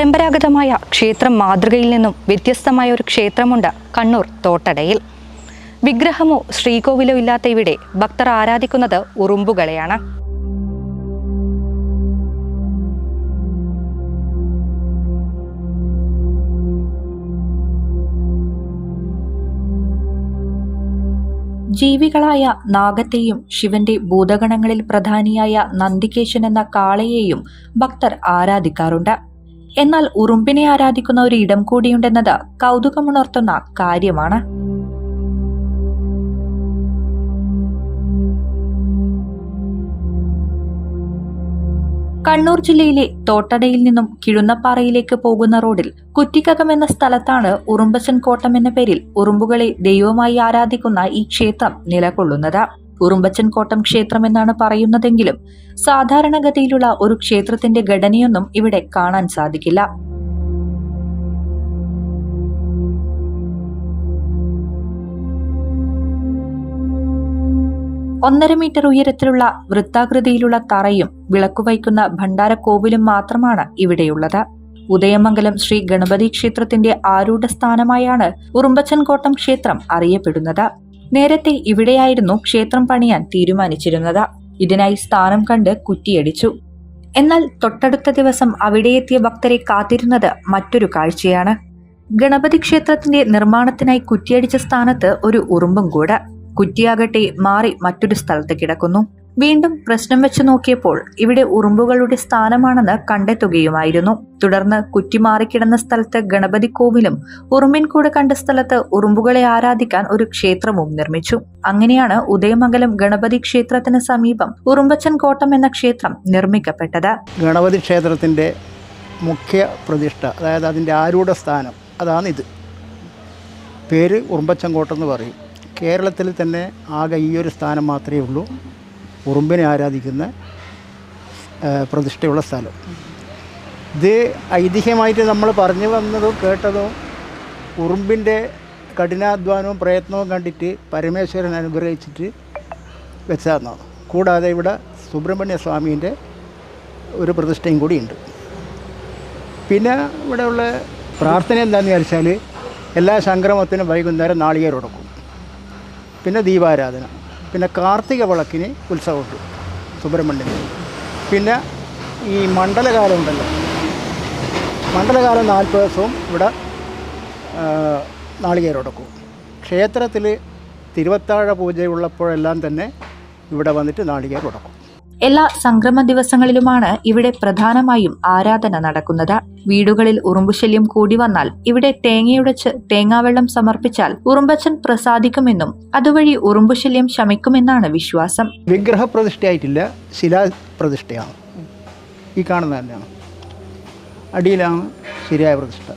പരമ്പരാഗതമായ ക്ഷേത്രം മാതൃകയിൽ നിന്നും വ്യത്യസ്തമായ ഒരു ക്ഷേത്രമുണ്ട് കണ്ണൂർ തോട്ടടയിൽ. വിഗ്രഹമോ ശ്രീകോവിലോ ഇല്ലാത്ത ഇവിടെ ഭക്തർ ആരാധിക്കുന്നത് ഉറുമ്പുകളെയാണ്. ജീവികളായ നാഗത്തെയും ശിവന്റെ ഭൂതഗണങ്ങളിൽ പ്രധാനിയായ നന്ദികേശൻ എന്ന കാളയെയും ഭക്തർ ആരാധിക്കാറുണ്ട്. എന്നാൽ ഉറുമ്പിനെ ആരാധിക്കുന്ന ഒരു ഇടം കൂടിയുണ്ടെന്നത് കൗതുകമുണർത്തുന്ന കാര്യമാണ്. കണ്ണൂർ ജില്ലയിലെ തോട്ടടയിൽ നിന്നും കിഴുന്നപ്പാറയിലേക്ക് പോകുന്ന റോഡിൽ കുറ്റിക്കകം എന്ന സ്ഥലത്താണ് ഉറുമ്പച്ചൻ കോട്ടം എന്ന പേരിൽ ഉറുമ്പുകളെ ദൈവമായി ആരാധിക്കുന്ന ഈ ക്ഷേത്രം നിലകൊള്ളുന്നത്. ഉറുമ്പച്ചൻ കോട്ടം ക്ഷേത്രം എന്നാണ് പറയുന്നതെങ്കിലും സാധാരണഗതിയിലുള്ള ഒരു ക്ഷേത്രത്തിന്റെ ഘടനയൊന്നും ഇവിടെ കാണാൻ സാധിക്കില്ല. ഒന്നര മീറ്റർ ഉയരത്തിലുള്ള വൃത്താകൃതിയിലുള്ള തറയും വിളക്കുവയ്ക്കുന്ന ഭണ്ഡാരക്കോവിലും മാത്രമാണ് ഇവിടെയുള്ളത്. ഉദയമംഗലം ശ്രീ ഗണപതി ക്ഷേത്രത്തിന്റെ ആരൂഢ സ്ഥാനമായാണ് ഉറുമ്പച്ചൻകോട്ടം ക്ഷേത്രം അറിയപ്പെടുന്നത്. നേരത്തെ ഇവിടെയായിരുന്നു ക്ഷേത്രം പണിയാൻ തീരുമാനിച്ചിരുന്നത്. ഇതിനായി സ്ഥാനം കണ്ട് കുറ്റിയടിച്ചു. എന്നാൽ തൊട്ടടുത്ത ദിവസം അവിടെയെത്തിയ ഭക്തരെ കാത്തിരുന്നത് മറ്റൊരു കാഴ്ചയാണ്. ഗണപതി ക്ഷേത്രത്തിന്റെ നിർമ്മാണത്തിനായി കുറ്റിയടിച്ച സ്ഥാനത്ത് ഒരു ഉറുമ്പും കൂടെ. കുറ്റിയാകട്ടെ മാറി മറ്റൊരു സ്ഥലത്ത് കിടക്കുന്നു. വീണ്ടും പ്രശ്നം വെച്ചു നോക്കിയപ്പോൾ ഇവിടെ ഉറുമ്പുകളുടെ സ്ഥാനമാണെന്ന് കണ്ടെത്തുകയുമായിരുന്നു. തുടർന്ന് കുറ്റിമാറിക്കിടന്ന സ്ഥലത്ത് ഗണപതി കോവിലും ഉറുമ്പിൻകൂട് കണ്ട സ്ഥലത്ത് ഉറുമ്പുകളെ ആരാധിക്കാൻ ഒരു ക്ഷേത്രവും നിർമ്മിച്ചു. അങ്ങനെയാണ് ഉദയമംഗലം ഗണപതി ക്ഷേത്രത്തിന് സമീപം ഉറുമ്പച്ചൻ കോട്ടം എന്ന ക്ഷേത്രം നിർമ്മിക്കപ്പെട്ടത്. ഗണപതി ക്ഷേത്രത്തിന്റെ മുഖ്യ പ്രതിഷ്ഠ അതായത് അതിന്റെ ആരൂഢ സ്ഥാനം അതാണ് ഇത് പേര് എന്ന് പറയും. കേരളത്തിൽ തന്നെ ആകെ ഈ ഒരു സ്ഥാനം മാത്രമേ ഉള്ളൂ. ഉറുമ്പിനെ ആരാധിക്കുന്ന പ്രതിഷ്ഠയുള്ള സ്ഥലം. ഇത് ഐതിഹ്യമായിട്ട് നമ്മൾ പറഞ്ഞു വന്നതോ കേട്ടതോ ഉറുമ്പിന്റെ കഠിനാധ്വാനവും പ്രയത്നവും കണ്ടിട്ട് പരമേശ്വരൻ അനുഗ്രഹിച്ചിട്ട് വെച്ചതെന്നാണ് കൂടാതെ ഇവിടെ സുബ്രഹ്മണ്യ സ്വാമീന്റെ ഒരു പ്രതിഷ്ഠയും കൂടിയുണ്ട്. പിന്നെ ഇവിടെയുള്ള പ്രാർത്ഥന എന്താണെന്ന് വിചാരിച്ചാൽ എല്ലാ സംക്രമത്തിനും വൈകുന്നേരം നാളികേരം ഉടക്കും പിന്നെ ദീപാരാധന. പിന്നെ കാർത്തിക വിളക്കിന് ഉത്സവമുണ്ട് സുബ്രഹ്മണ്യൻ പിന്നെ ഈ മണ്ഡലകാലം ഉണ്ടല്ലോ. മണ്ഡലകാലം നാൽപ്പത് ദിവസവും ഇവിടെ നാളികേരടക്കും ക്ഷേത്രത്തിൽ തിരുവത്താഴ പൂജയുള്ളപ്പോഴെല്ലാം തന്നെ ഇവിടെ വന്നിട്ട് നാളികേരം ഉടക്കും എല്ലാ സംക്രമ ദിവസങ്ങളിലുമാണ് ഇവിടെ പ്രധാനമായും ആരാധന നടക്കുന്നത്. വീടുകളിൽ ഉറുമ്പുശല്യം കൂടി വന്നാൽ ഇവിടെ തേങ്ങയുടച്ച് തേങ്ങാവെള്ളം സമർപ്പിച്ചാൽ ഉറുമ്പച്ചൻ പ്രസാദിക്കുമെന്നും അതുവഴി ഉറുമ്പുശല്യം ശമിക്കുമെന്നാണ് വിശ്വാസം. വിഗ്രഹപ്രതിഷ്ഠയായിട്ടില്ല ശിലാപ്രതിഷ്ഠയാണ്. ഈ കാണുന്ന തന്നെയാണ്. അടിയിലാണ് ശരിയായ പ്രതിഷ്ഠ.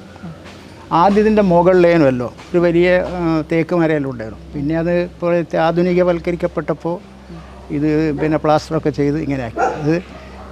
ആദ്യത്തിന്റെ മുകളിലേനുമല്ലോ ഒരു വലിയ തേക്ക് മരയിലുണ്ടായിരുന്നു പിന്നെ അത് ഇപ്പോഴത്തെ ആധുനികവൽക്കരിക്കപ്പെട്ടപ്പോൾ ഇത് പിന്നെ പ്ലാസ്റ്ററൊക്കെ ചെയ്ത് ഇങ്ങനെയാക്കി ഇത്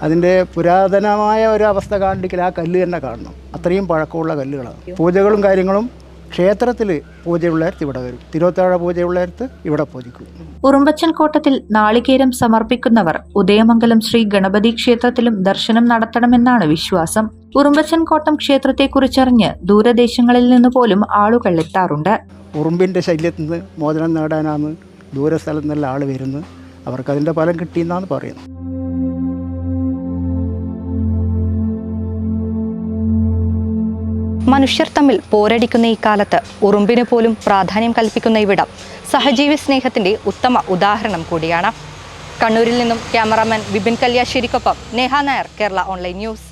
അതിന്റെ പുരാതനമായ ഒരു അവസ്ഥ കാണിക്കൽ ആ കല്ല് തന്നെ കാണണം. അത്രയും പഴക്കമുള്ള കല്ലുകളാണ്. പൂജകളും കാര്യങ്ങളും ക്ഷേത്രത്തിൽ പൂജയുള്ളവരത്ത് ഇവിടെ വരും. തിരുവത്താഴ പൂജയുള്ളവരത്ത് ഇവിടെ പൂജിക്കും. ഉറുമ്പച്ചൻ കോട്ടത്തിൽ നാളികേരം സമർപ്പിക്കുന്നവർ ഉദയമംഗലം ശ്രീ ഗണപതി ക്ഷേത്രത്തിലും ദർശനം നടത്തണമെന്നാണ് വിശ്വാസം. ഉറുമ്പച്ചൻ കോട്ടം ക്ഷേത്രത്തെക്കുറിച്ചറിഞ്ഞ് ദൂരദേശങ്ങളിൽ നിന്ന് പോലും ആളുകൾ എത്താറുണ്ട്. ഉറുമ്പിന്റെ ശല്യത്തിൽ നിന്ന് മോചനം നേടാനാണ് ദൂരസ്ഥലത്തുനിന്നുള്ള ആൾ വരുന്നത്. അവർക്കതിന്റെ ഫലം കിട്ടിയെന്നാണ് പറയുന്നത്. മനുഷ്യർ തമ്മിൽ പോരടിക്കുന്ന ഈ കാലത്ത് ഉറുമ്പിന് പോലും പ്രാധാന്യം കൽപ്പിക്കുന്ന ഇവിടം സഹജീവി സ്നേഹത്തിന്റെ ഉത്തമ ഉദാഹരണം കൂടിയാണ്. കണ്ണൂരിൽ നിന്നും ക്യാമറാമാൻ വിപിൻ കല്യാശ്ശേരിക്കൊപ്പം നേഹ നായർ കേരള ഓൺലൈൻ ന്യൂസ്.